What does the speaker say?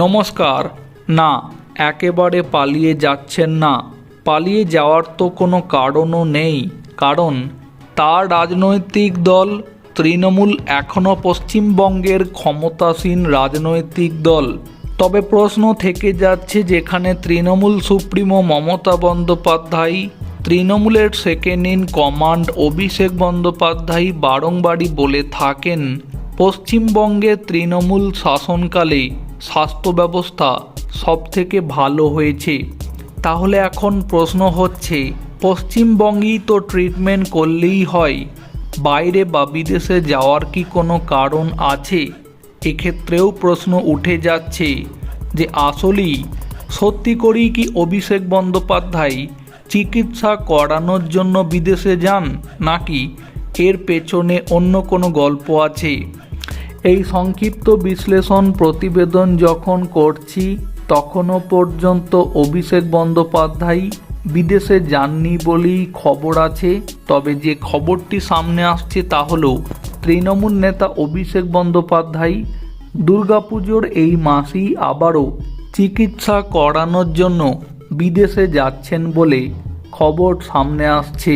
নমস্কার, না, একেবারে পালিয়ে যাচ্ছেন না। পালিয়ে যাওয়ার তো কোনো কারণও নেই, কারণ তার রাজনৈতিক দল তৃণমূল এখনও পশ্চিমবঙ্গের ক্ষমতাসীন রাজনৈতিক দল। তবে প্রশ্ন থেকে যাচ্ছে যেখানে তৃণমূল সুপ্রিমো মমতা বন্দ্যোপাধ্যায়, তৃণমূলের second in command Abhishek Bandyopadhyay বারংবারই বলে থাকেন, পশ্চিমবঙ্গে তৃণমূল শাসনকালে স্বাস্থ্য ব্যবস্থা সবথেকে ভালো হয়েছে। তাহলে এখন প্রশ্ন হচ্ছে, পশ্চিমবঙ্গেই তো ট্রিটমেন্ট করলেই হয়, বাইরে বা বিদেশে যাওয়ার কি কোনো কারণ আছে? এক্ষেত্রেও প্রশ্ন উঠে যাচ্ছে যে আসলেই সত্যি করেই কি অভিষেক বন্দ্যোপাধ্যায় চিকিৎসা করানোর জন্য বিদেশে যান, নাকি এর পেছনে অন্য কোনো গল্প আছে? এই সংক্ষিপ্ত বিশ্লেষণ প্রতিবেদন যখন করছি, তখনও পর্যন্ত অভিষেক বন্দ্যোপাধ্যায় বিদেশে যাননি বলেই খবর আছে। তবে যে খবরটি সামনে আসছে তা হলো, তৃণমূল নেতা অভিষেক বন্দ্যোপাধ্যায় দুর্গাপুজোর এই মাসেই আবারও চিকিৎসা করানোর জন্য বিদেশে যাচ্ছেন বলে খবর সামনে আসছে।